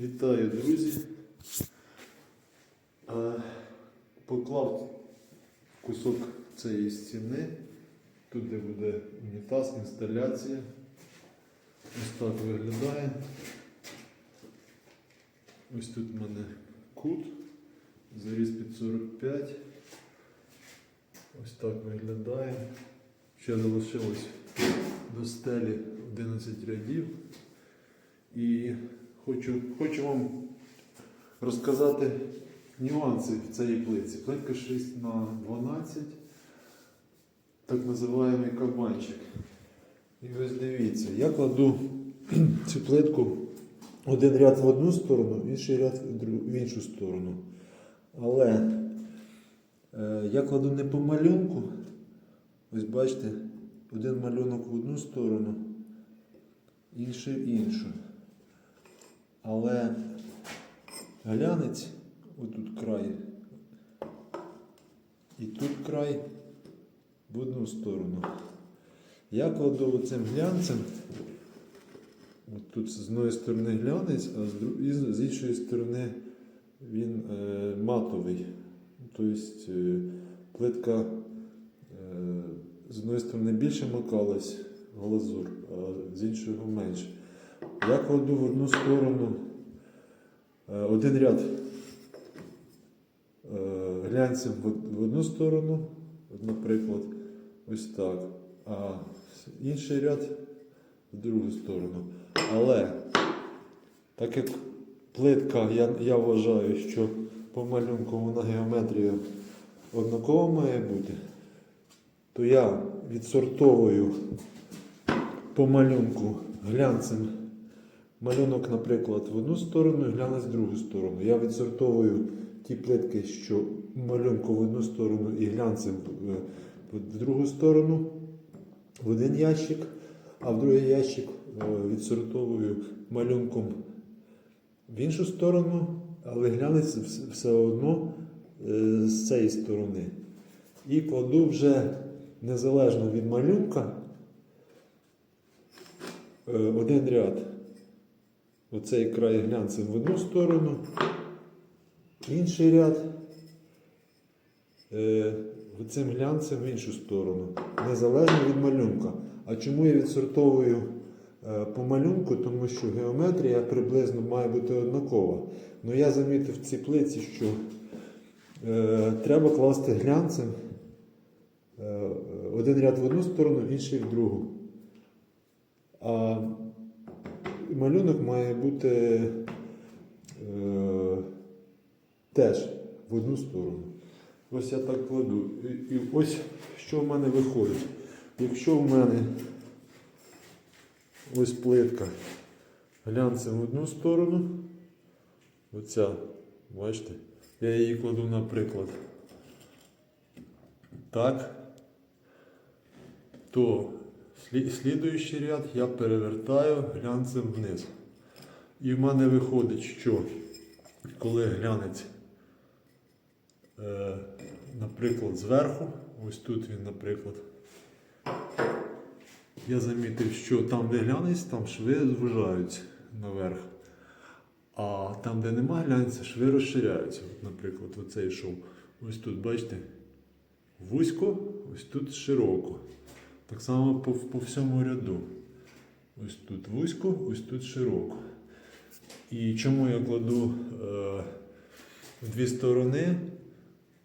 Вітаю, друзі. Поклав кусок цієї стіни. Тут де буде унітаз, інсталяція. Ось так виглядає. Ось тут в мене кут. Заріз під 45. Ось так виглядає. Ще залишилось до стелі 11 рядів. І хочу, хочу вам розказати нюанси в цій плитці. Плитка 6 на 12 так називаємий кабанчик. І ось дивіться, я кладу цю плитку один ряд в одну сторону, інший ряд в іншу сторону. Але е, я кладу не по малюнку. Ось бачите, один малюнок в одну сторону, інший в іншу. Але глянець, отут край, і тут край в одну сторону. Я кладу оцим глянцем, от тут з одної сторони глянець, а з, іншої сторони він е, матовий. Тобто е, плитка е, з одної сторони більше макалась глазур, а з іншої менше. Я кладу в одну сторону е, один ряд е, глянцем в одну сторону, наприклад, ось так, а інший ряд в другу сторону. Але так як плитка, я, я вважаю, що по малюнку вона геометрія однакова має бути, то я відсортовую по малюнку глянцем малюнок, наприклад, в одну сторону і глянець в другу сторону. Я відсортовую ті плитки, що малюнку в одну сторону і глянцем е, в другу сторону в один ящик, а в другий ящик е, відсортовую малюнком в іншу сторону, але глянець все одно е, з цієї сторони. І кладу вже незалежно від малюнка один ряд. Оцей край глянцем в одну сторону, інший ряд е, цим глянцем в іншу сторону, незалежно від малюнка. А чому я відсортовую е, по малюнку? Тому що геометрія приблизно має бути однакова. Ну я замітив в цій плиці, що е, треба класти глянцем е, один ряд в одну сторону, інший в другу. А малюнок має бути е, теж в одну сторону. Ось я так кладу. І, і ось що в мене виходить. Якщо в мене ось плитка глянцем в одну сторону, оця, бачите, я її кладу, наприклад, так, то слідуючий ряд я перевертаю глянцем вниз. І в мене виходить, що коли глянець, е, наприклад, зверху, ось тут він, наприклад, я замітив, що там, де глянець, там шви звужаються наверх. А там, де нема глянця, шви розширяються. От, наприклад, оцей шов. Ось тут, бачите, вузько, ось тут широко. Так само по, по всьому ряду. Ось тут вузько, ось тут широко. І чому я кладу е, в дві сторони,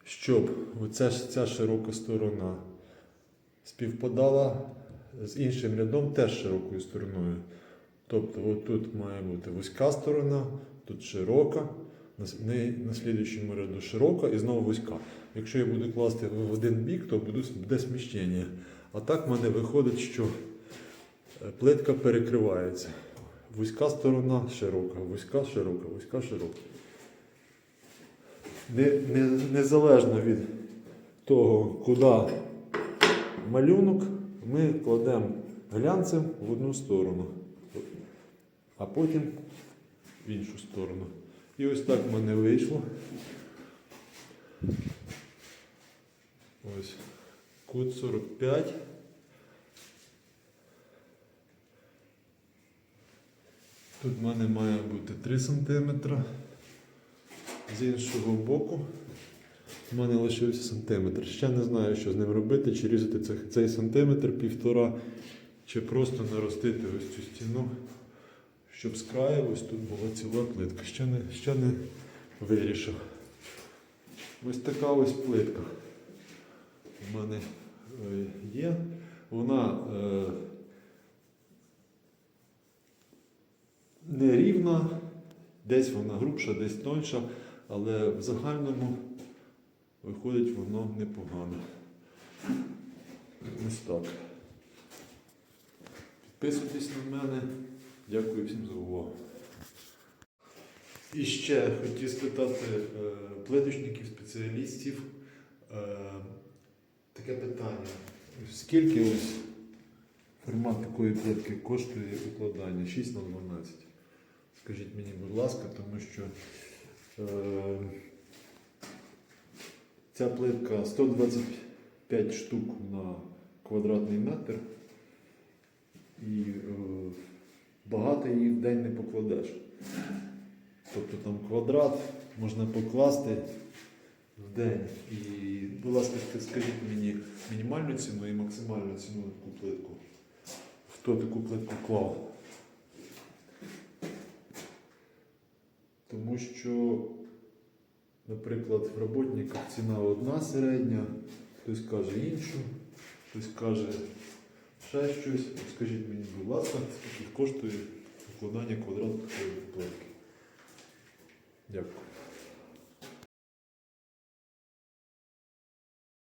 щоб оця, ця широка сторона співпадала з іншим рядом теж широкою стороною. Тобто отут має бути вузька сторона, тут широка, на, на слідуючому ряду широка і знову вузька. Якщо я буду класти в один бік, то буде сміщення. А так в мене виходить, що е, плитка перекривається. Вузька сторона широка, вузька широка, вузька широка. Не, не, незалежно від того, куди малюнок, ми кладемо глянцем в одну сторону, а потім в іншу сторону. І ось так в мене вийшло. Ось кут 45. Тут в мене має бути 3 см. З іншого боку в мене лишився сантиметр. Ще не знаю, що з ним робити, чи різати цей, цей сантиметр півтора, чи просто наростити ось цю стіну, щоб з краю ось тут була ціла плитка. Ще не, ще не вирішив. Ось така ось плитка у мене е, є. Вона е, не рівна, десь вона грубша, десь тоньша, але в загальному виходить воно непогано. Ось так. Підписуйтесь на мене. Дякую всім за увагу. І ще хотів спитати е, плиточників, спеціалістів. Таке питання. Скільки ось формат такої плитки коштує укладання? 6 на 12. Скажіть мені, будь ласка, тому що е, ця плитка 125 штук на квадратний метр. І е, багато її в день не покладеш. Тобто там квадрат можна покласти в день. І, будь ласка, скажіть мені мінімальну ціну і максимальну ціну на таку плитку. Хто таку плитку клав? Тому що, наприклад, в роботниках ціна одна середня, хтось каже іншу, хтось каже ще щось. Скажіть мені, будь ласка, скільки коштує укладання квадратної плитки. Дякую.